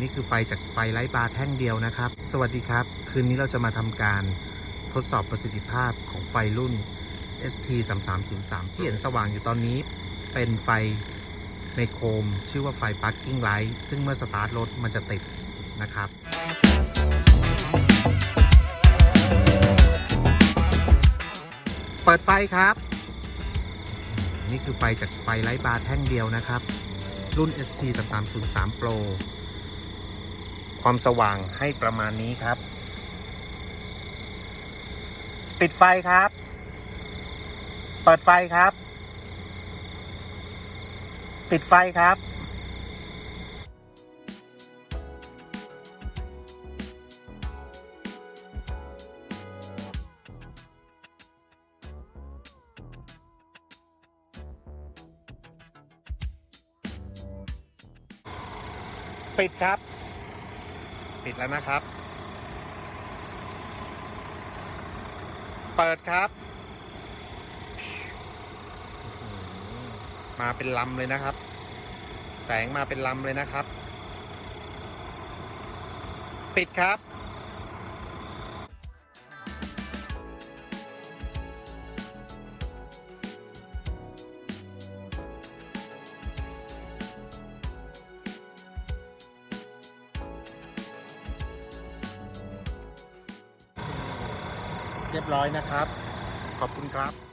นี่คือไฟจากไฟไร้บาร์แท่งเดียวนะครับ สวัสดีครับ คืนนี้เราจะมาทำการทดสอบประสิทธิภาพของไฟรุ่น ST 3 3 0 3ที่เห็นสว่างอยู่ตอนนี้ เป็นไฟในโคม ชื่อว่าไฟ Parking Light ซึ่งเมื่อสตาร์ทรถมันจะติดนะครับเปิดไฟครับ นี่คือไฟจากไฟไร้บาร์แท่งเดียวนะครับ รุ่น ST 3 3 0 3 Pro ความสว่างให้ประมาณนี้ครับ ปิดไฟครับ เปิดไฟครับ ปิดไฟครับปิดครับ ปิดแล้วนะครับ เปิดครับ มาเป็นลำเลยนะครับ แสงมาเป็นลำเลยนะครับ ปิดครับ เรียบร้อยนะครับ ขอบคุณครับ